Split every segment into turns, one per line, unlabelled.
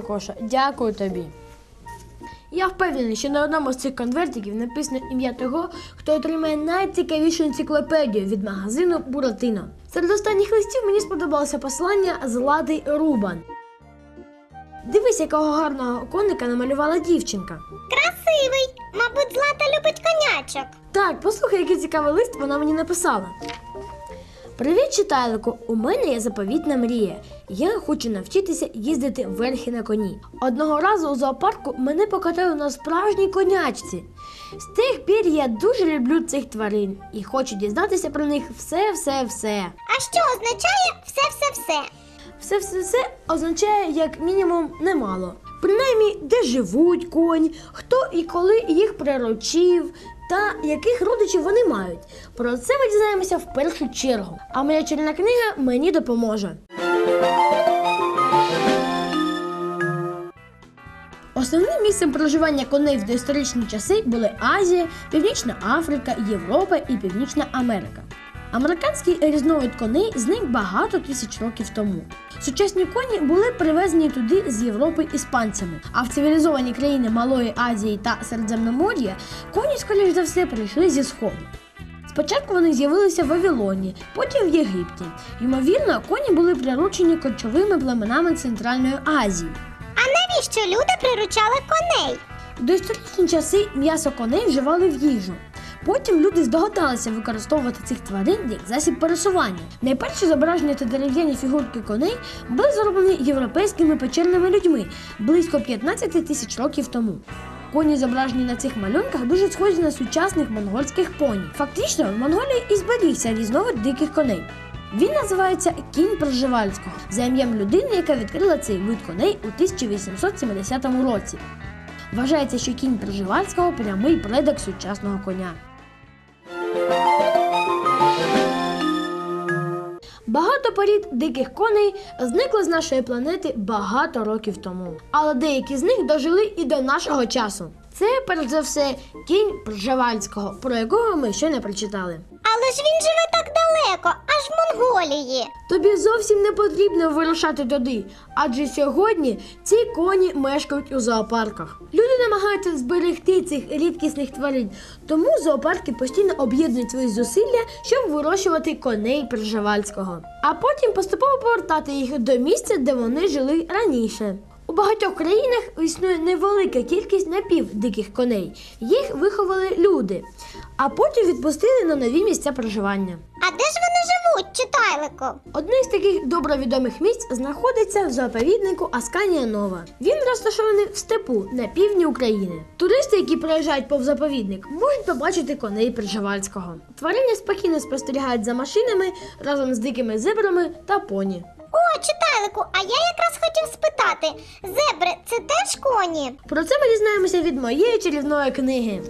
Кокоша, дякую тобі. Я впевнений, що на одному з цих конвертиків написано ім'я того, хто отримає найцікавішу енциклопедію від магазину Буратино. Серед останніх листів мені сподобалося послання Златий Рубан. Дивись, якого гарного коника намалювала дівчинка.
Красивий. Мабуть, Злата любить конячок.
Так, послухай, який цікавий лист вона мені написала. Привіт, читайлику! У мене є заповітна мрія. Я хочу навчитися їздити верхи на коні. Одного разу у зоопарку мене покатали на справжній конячці. З тих пір я дуже люблю цих тварин і хочу дізнатися про них все, все, все.
А що означає все-все-все?
Все, все, все означає як мінімум немало. Принаймні, де живуть коні, хто і коли їх приручив, та яких родичів вони мають. Про це ми дізнаємося в першу чергу. А моя чарівна книга мені допоможе. Основним місцем проживання коней в доісторичні часи були Азія, Північна Африка, Європа і Північна Америка. Американський різновид коней зник багато тисяч років тому. Сучасні коні були привезені туди з Європи іспанцями, а в цивілізовані країни Малої Азії та Середземномор'я коні, скоріш за все, прийшли зі сходу. Спочатку вони з'явилися в Вавилоні, потім в Єгипті. Ймовірно, коні були приручені кочовими племенами Центральної Азії.
А навіщо люди приручали коней?
В доісторичні часи м'ясо коней вживали в їжу. Потім люди здогадалися використовувати цих тварин як засіб пересування. Найперші зображення та дерев'яні фігурки коней були зроблені європейськими печерними людьми близько 15 тисяч років тому. Коні, зображені на цих малюнках, дуже схожі на сучасних монгольських поні. Фактично, в Монголії і зберігся різновид диких коней. Він називається кінь Пржевальського за ім'ям людини, яка відкрила цей вид коней у 1870 році. Вважається, що кінь Пржевальського прямий предок сучасного коня. Багато порід диких коней зникли з нашої планети багато років тому. Але деякі з них дожили і до нашого часу. Це, перш за все, кінь Пржевальського, про якого ми ще не прочитали.
Але ж він живе так далеко, аж в Монголії.
Тобі зовсім не потрібно вирушати туди, адже сьогодні ці коні мешкають у зоопарках. Люди намагаються зберегти цих рідкісних тварин, тому зоопарки постійно об'єднують свої зусилля, щоб вирощувати коней Пржевальського, а потім поступово повертати їх до місця, де вони жили раніше. У багатьох країнах існує невелика кількість напівдиких коней. Їх виховали люди, а потім відпустили на нові місця проживання.
А де ж вони живуть, читайлику?
Одне з таких добре відомих місць знаходиться в заповіднику Асканія Нова. Він розташований в степу на півдні України. Туристи, які проїжджають повз заповідник, можуть побачити коней Пржевальського. Тварини спокійно спостерігають за машинами разом з дикими зебрами та поні.
О, читайлику, а я якраз хотів спитати: зебри це теж коні?
Про це ми дізнаємося від моєї чарівної книги.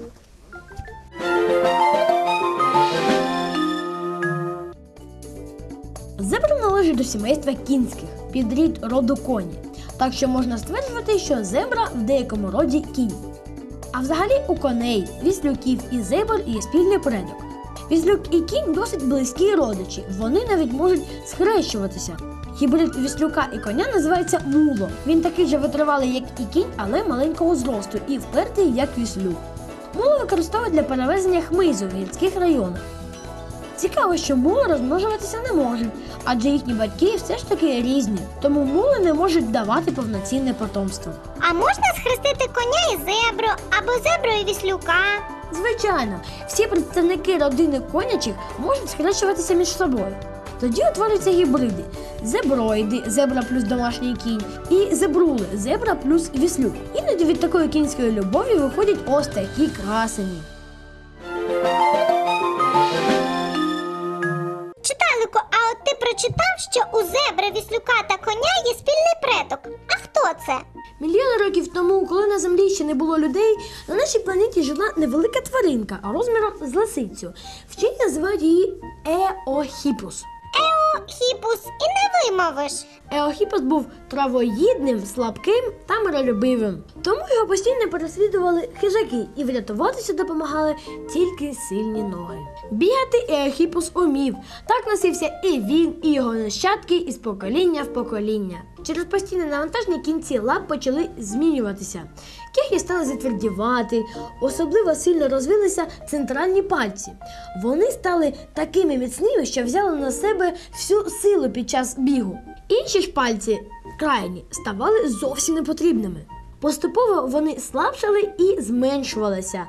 Зебра належить до сімейства кінських, підрід роду коні. Так що можна стверджувати, що зебра в деякому роді кінь. А взагалі у коней, віслюків і зебр є спільний предок. Віслюк і кінь досить близькі родичі, вони навіть можуть схрещуватися. Гібрид віслюка і коня називається муло. Він такий же витривалий, як і кінь, але маленького зросту і впертий, як віслюк. Муло використовують для перевезення хмизу в гірських районах. Цікаво, що мули розмножуватися не можуть, адже їхні батьки все ж таки різні, тому мули не можуть давати повноцінне потомство.
А можна схрестити коня і зебру, або зебру і віслюка?
Звичайно, всі представники родини конячих можуть схрещуватися між собою. Тоді утворюються гібриди: зеброїди, зебра плюс домашній кінь, і зебрули, зебра плюс віслюк. Іноді від такої кінської любові виходять ось такі красені.
Читайлику, а от ти прочитав, що у зебри, віслюка та коня є спільний предок. А хто це?
Мільйони років тому, коли на землі ще не було людей, на нашій планеті жила невелика тваринка розміром з лисицю. Вчені називають її Еохіпус.
Ео, хіпус і не вимовиш.
Еохіпос був травоїдним, слабким та миролюбивим. Тому його постійно переслідували хижаки і врятуватися допомагали тільки сильні ноги. Бігати Еохіпус умів. Так носився і він, і його нащадки із покоління в покоління. Через постійне навантаження кінці лап почали змінюватися. Кігті стали затвердівати, особливо сильно розвилися центральні пальці. Вони стали такими міцними, що взяли на себе всю силу під час бігу. Інші ж пальці, крайні, ставали зовсім непотрібними. Поступово вони слабшали і зменшувалися,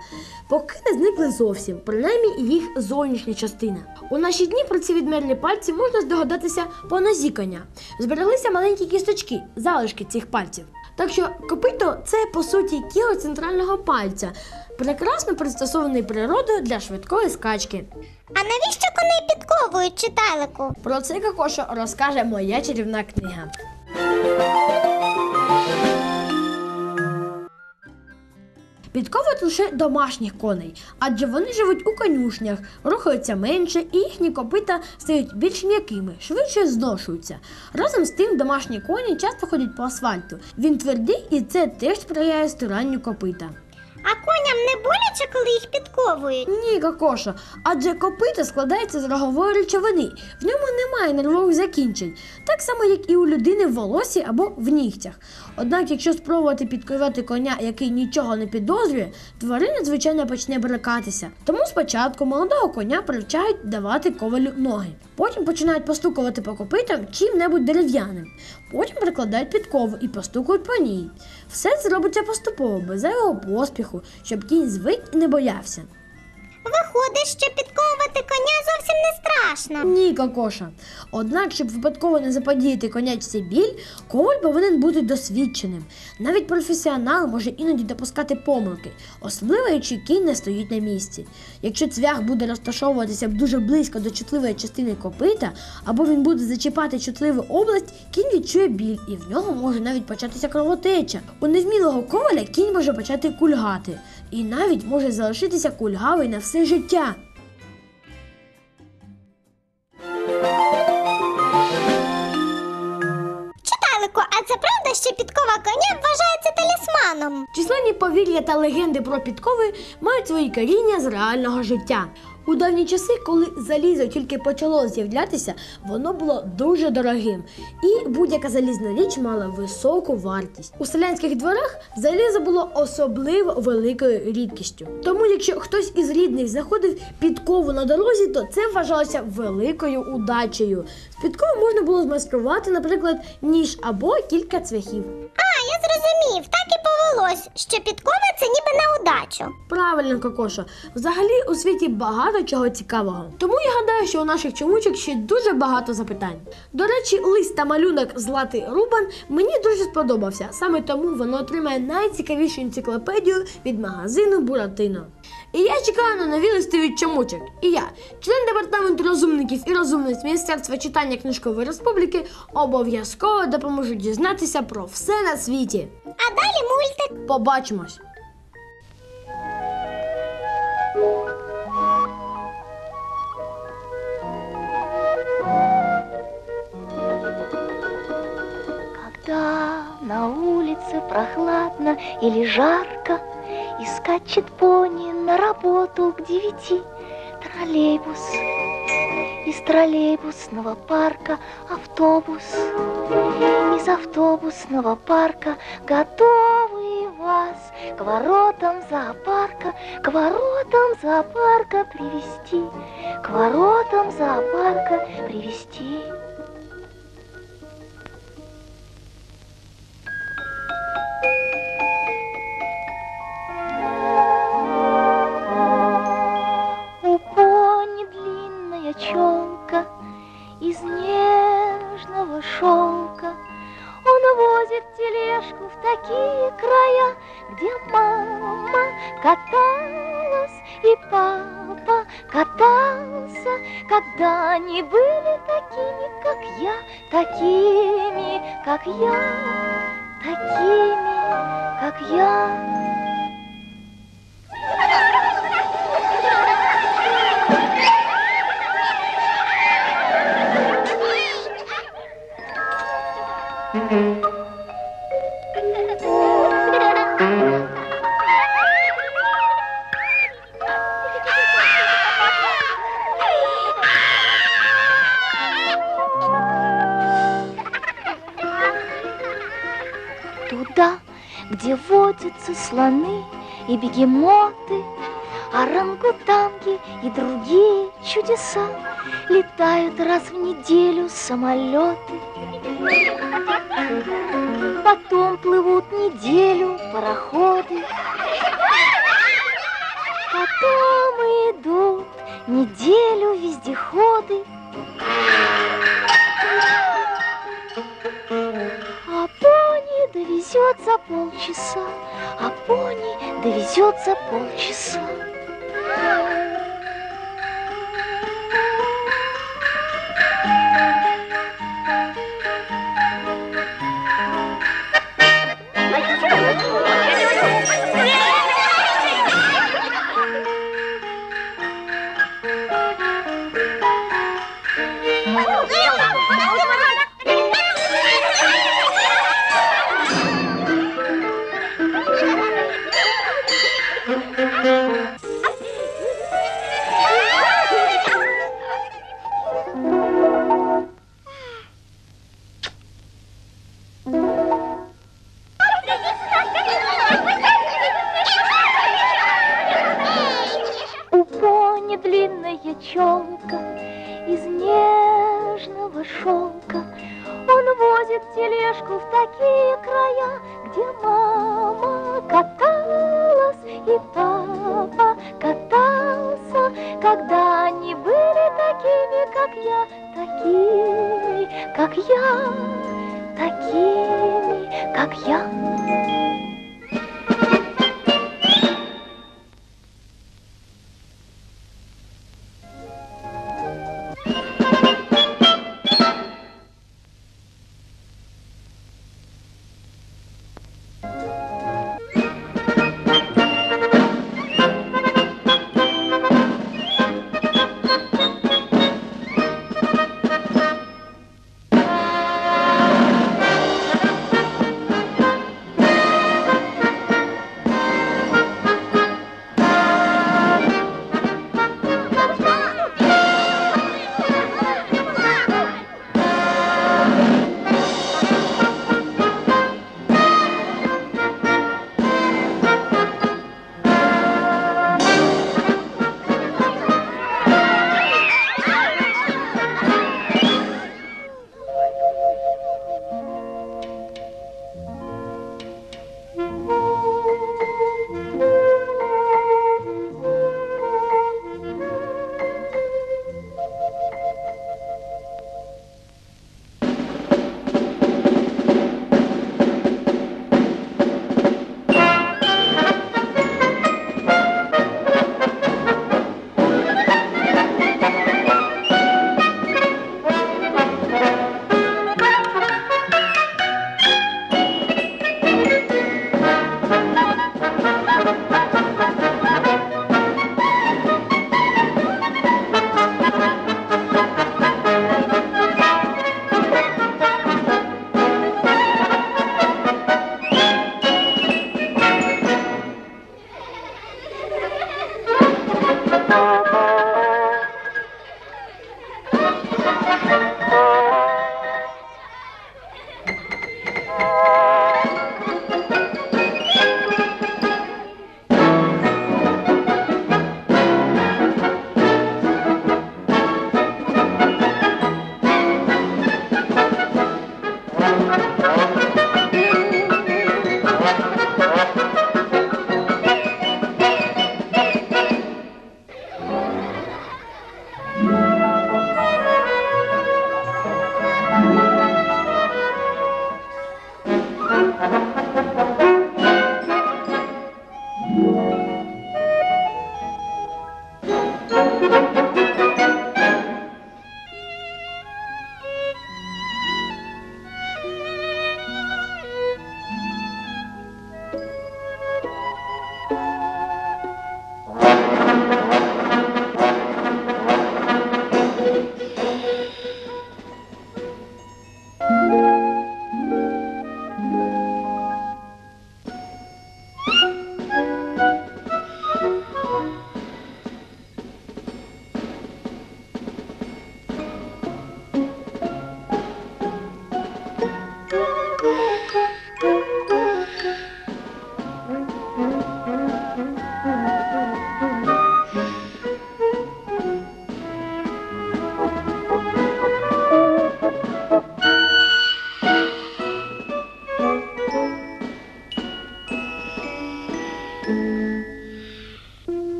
поки не зникли зовсім, принаймні їх зовнішня частина. У наші дні про ці відмерлі пальці можна здогадатися по назікання. Збереглися маленькі кісточки, залишки цих пальців. Так що копито це по суті кіло центрального пальця, прекрасно пристосований природою для швидкої скачки.
А навіщо коней підковують читайлику?
Про це Кокошо розкаже моя чарівна книга. Підковують лише домашніх коней, адже вони живуть у конюшнях, рухаються менше і їхні копита стають більш м'якими, швидше зношуються. Разом з тим домашні коні часто ходять по асфальту. Він твердий і це теж сприяє стиранню копита.
А коням не боляче, коли їх підковують?
Ні, Кокошо, адже копито складається з рогової речовини. В ньому немає нервових закінчень, так само, як і у людини в волосі або в нігтях. Однак, якщо спробувати підковати коня, який нічого не підозрює, тварина, звичайно, почне брикатися. Тому спочатку молодого коня привчають давати ковалю ноги. Потім починають постукувати по копитам чим-небудь дерев'яним. Потім прикладають підкову і постукують по ній. Все це робиться поступово, без зайвого поспіху, щоб кінь звик і не боявся.
Виходить, що підковувати коня зовсім не страшно.
Ні, Кокоша. Однак, щоб випадково не заподіяти конячці біль, коваль повинен бути досвідченим. Навіть професіонал може іноді допускати помилки, особливо якщо кінь не стоїть на місці. Якщо цвях буде розташовуватися дуже близько до чутливої частини копита, або він буде зачіпати чутливу область, кінь відчує біль, і в нього може навіть початися кровотеча. У невмілого коваля кінь може почати кульгати, і навіть може залишитися кульгавий на все життя.
Читалику, а це правда, що підкова коня вважається талісманом?
Численні повір'я та легенди про підкови мають свої коріння з реального життя. У давні часи, коли залізо тільки почало з'являтися, воно було дуже дорогим, і будь-яка залізна річ мала високу вартість. У селянських дворах залізо було особливо великою рідкістю. Тому, якщо хтось із рідних знаходив підкову на дорозі, то це вважалося великою удачею. З підкови можна було змайструвати, наприклад, ніж або кілька цвяхів.
А, я зрозумів, так і повелось, що підкова це ніби на удачу.
Правильно, Кокошо. Взагалі у світі багато чого цікавого. Тому я гадаю, що у наших чомучок ще дуже багато запитань. До речі, лист та малюнок Златий Рубан мені дуже сподобався. Саме тому воно отримає найцікавішу енциклопедію від магазину Буратино. І я чекаю на нові листи від чомучок. І я, член департаменту розумників і розумниць Міністерства читання книжкової республіки, обов'язково допоможу дізнатися про все на світі.
А далі мультик.
Побачимось!
Когда на улице прохладно или жарко И скачет пони на работу к девяти Троллейбус из троллейбусного парка автобус. Из автобусного парка готовы вас К воротам зоопарка, к воротам зоопарка привести К воротам зоопарка привести челка из нежного шелка. Он возит тележку в такие края, где мама каталась и папа катался, когда они были такими, как я, такими, как я, такими, как я. Слоны и бегемоты, орангутанги и другие чудеса, летают раз в неделю самолеты. Потом плывут неделю пароходы. Потом идут неделю вездеходы. Довезет за полчаса, а пони довезет за полчаса. У и папа катался, когда они были такими, как я, такими, как я, такими, как я.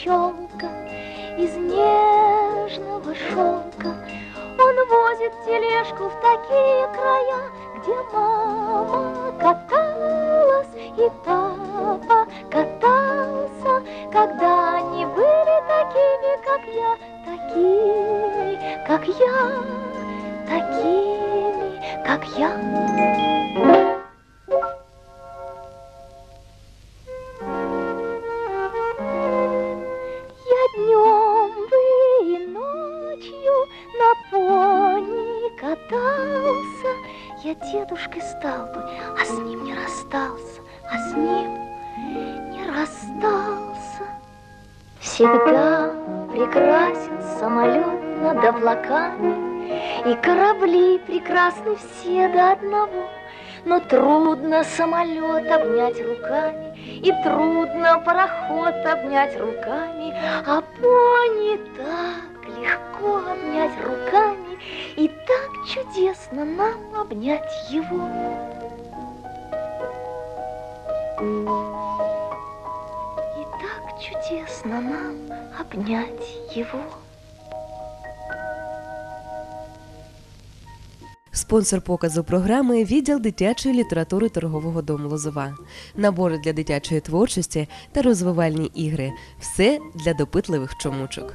Пчелка из нежного шелка. Он возит тележку в такие края, где мама каталась и папа катался, когда они были такими, как я, такими, как я, такими, как. Я облаками, И корабли прекрасны все до одного. Но трудно самолет обнять руками, И трудно пароход обнять руками, А пони так легко обнять руками, И так чудесно нам обнять его. И так чудесно нам обнять его.
Спонсор показу програми відділ дитячої літератури торгового дому Лозова, набори для дитячої творчості та розвивальні ігри. Все для допитливих чомучок.